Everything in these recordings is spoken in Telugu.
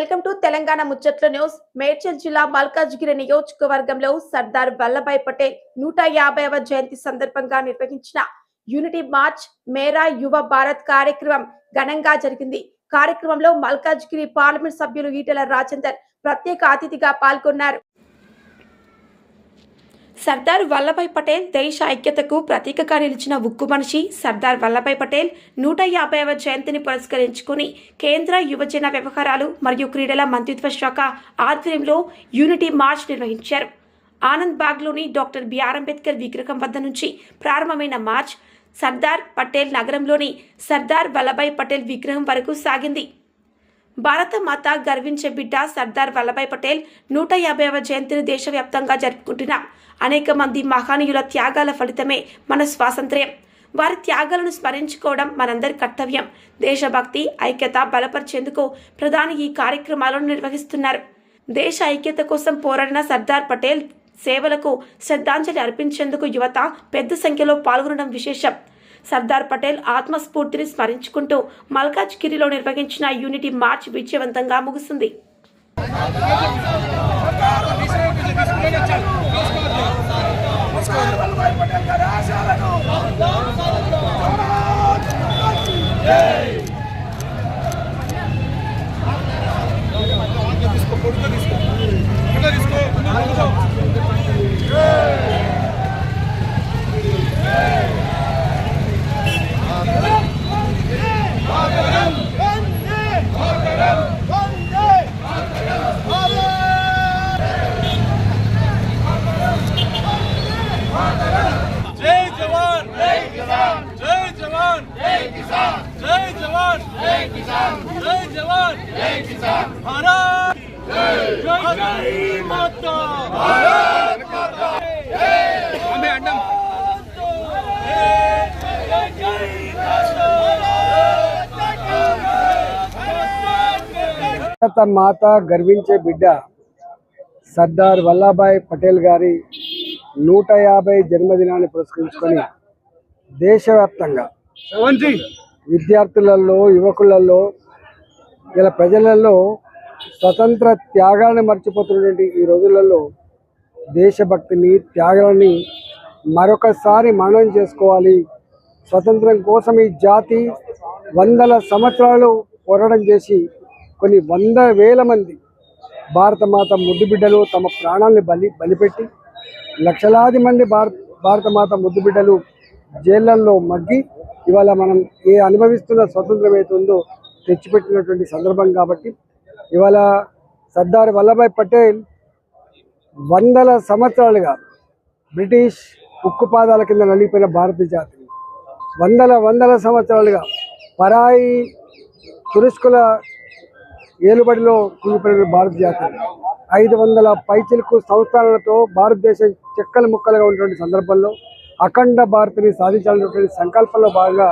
వెల్కమ్ టు తెలంగాణ ముచ్చట్ల న్యూస్. మేడ్చల్ జిల్లా మల్కాజ్గిరి నియోజకవర్గంలో సర్దార్ వల్లభాయ్ పటేల్ నూట యాభైవ జయంతి సందర్భంగా నిర్వహించిన యూనిటీ మార్చ్ మేరా యువ భారత్ కార్యక్రమం ఘనంగా జరిగింది. కార్యక్రమంలో మల్కాజ్గిరి పార్లమెంట్ సభ్యులు ఈటెల రాజేందర్ ప్రత్యేక అతిథిగా పాల్గొన్నారు. సర్దార్ వల్లభాయ్ పటేల్ దేశ ఐక్యతకు ప్రతీకగా నిలిచిన ఉక్కు మనిషి సర్దార్ వల్లభాయ్ పటేల్ నూట యాభైవ జయంతిని పురస్కరించుకుని కేంద్ర యువజన వ్యవహారాలు మరియు క్రీడల మంత్రిత్వ శాఖ ఆధ్వర్యంలో యూనిటీ మార్చ్ నిర్వహించారు. ఆనంద్ బాగ్లోని డాక్టర్ బిఆర్ అంబేద్కర్ విగ్రహం వద్ద నుంచి ప్రారంభమైన మార్చ్ సర్దార్ పటేల్ నగరంలోని సర్దార్ వల్లభాయ్ పటేల్ విగ్రహం వరకు సాగింది. భారత మాత గర్వించే బిడ్డ సర్దార్ వల్లభాయ్ పటేల్ నూట యాభైవ జయంతిని దేశవ్యాప్తంగా జరుపుకుంటున్న అనేక మంది మహానీయుల త్యాగాల ఫలితమే మన స్వాతంత్ర్యం. వారి త్యాగాలను స్మరించుకోవడం మనందరి కర్తవ్యం. దేశభక్తి ఐక్యత బలపరిచేందుకు ప్రధాని ఈ కార్యక్రమాలను నిర్వహిస్తున్నారు. దేశ ఐక్యత కోసం పోరాడిన సర్దార్ పటేల్ సేవలకు శ్రద్ధాంజలి అర్పించేందుకు యువత పెద్ద సంఖ్యలో పాల్గొనడం విశేషం. సర్దార్ పటేల్ ఆత్మస్ఫూర్తిని స్మరించుకుంటూ మల్కాజ్గిరిలో నిర్వహించిన యూనిటీ మార్చ్ విజయవంతంగా ముగిసింది భారత! మాత! గర్వించే బిడ్డ సర్దార్ వల్లభాయ్ పటేల్ గారి నూట యాభై జన్మదినాన్ని పురస్కరించుకొని దేశవ్యాప్తంగా విద్యార్థులలో యువకులలో ఇలా ప్రజలలో స్వతంత్ర త్యాగాన్ని మర్చిపోతున్నటువంటి ఈ రోజులలో దేశభక్తిని త్యాగాన్ని మరొకసారి మననం చేసుకోవాలి. స్వతంత్రం కోసం ఈ జాతి వందల సంవత్సరాలు పోరాటం చేసి కొన్ని వంద వేల మంది భారతమాత ముద్దుబిడ్డలు తమ ప్రాణాలను బలి బలిపెట్టి లక్షలాది మంది భారత భారతమాత ముద్దుబిడ్డలు జైళ్ళలో జైళ్ళల్లో మగ్గి ఇవాళ మనం ఏ అనుభవిస్తున్న స్వతంత్రం ఉందో తెచ్చిపెట్టినటువంటి సందర్భం కాబట్టి ఇవాళ సర్దార్ వల్లభాయ్ పటేల్ వందల సంవత్సరాలుగా బ్రిటిష్ ఉక్కు పాదాల కింద నలిగిపోయిన భారత జాతిని. వందల వందల సంవత్సరాలుగా పరాయి తురుస్కుల ఏలుబడిలో కూలిపోయిన భారత జాతి. ఐదు వందల పైచిలకు సంస్థానాలతో భారతదేశం చెక్కలు ముక్కలుగా ఉన్నటువంటి సందర్భంలో అఖండ భారత్ని సాధించాలనేటువంటి సంకల్పంలో భాగంగా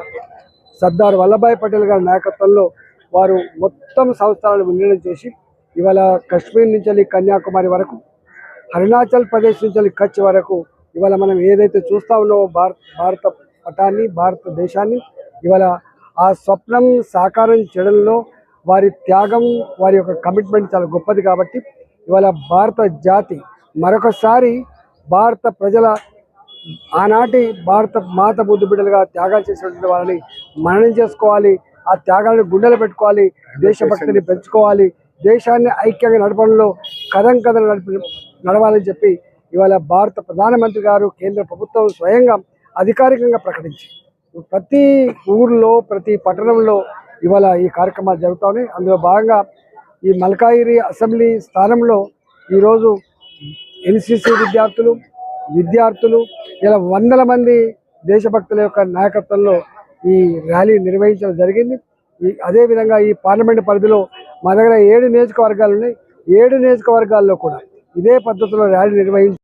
సర్దార్ వల్లభాయ్ పటేల్ గారి నాయకత్వంలో వారు మొత్తం సంస్థలను విలీనం చేసి ఇవాళ కశ్మీర్ నుంచి కన్యాకుమారి వరకు అరుణాచల్ ప్రదేశ్ నుంచి వెళ్ళి కచ్ వరకు ఇవాళ మనం ఏదైతే చూస్తా ఉన్నామో భారత భారత పటాన్ని భారతదేశాన్ని ఇవాళ ఆ స్వప్నం సాకారం చేయడంలో వారి త్యాగం వారి యొక్క కమిట్మెంట్ చాలా గొప్పది కాబట్టి ఇవాళ భారత జాతి మరొకసారి భారత ప్రజల ఆనాటి భారత మాత బుద్ధి బిడ్డలుగా త్యాగాలు చేసినటువంటి వాళ్ళని మననం చేసుకోవాలి ఆ త్యాగాలను గుండెలు పెట్టుకోవాలి దేశభక్తిని పెంచుకోవాలి దేశాన్ని ఐక్యంగా నడపడంలో కథం కథలు నడిపి నడవాలని చెప్పి ఇవాళ భారత ప్రధానమంత్రి గారు కేంద్ర ప్రభుత్వం స్వయంగా అధికారికంగా ప్రకటించి ప్రతి ఊర్లో ప్రతి పట్టణంలో ఇవాళ ఈ కార్యక్రమాలు జరుగుతూ ఉన్నాయి అందులో భాగంగా ఈ మల్కాయిరి అసెంబ్లీ స్థానంలో ఈరోజు ఎన్సిసి విద్యార్థులు విద్యార్థులు ఇలా వందల మంది దేశభక్తుల యొక్క నాయకత్వంలో ఈ ర్యాలీ నిర్వహించడం జరిగింది. ఈ అదేవిధంగా ఈ పార్లమెంట్ పరిధిలో మా దగ్గర ఏడు నియోజకవర్గాలు ఉన్నాయి. ఏడు నియోజకవర్గాల్లో కూడా ఇదే పద్ధతిలో ర్యాలీ నిర్వహించి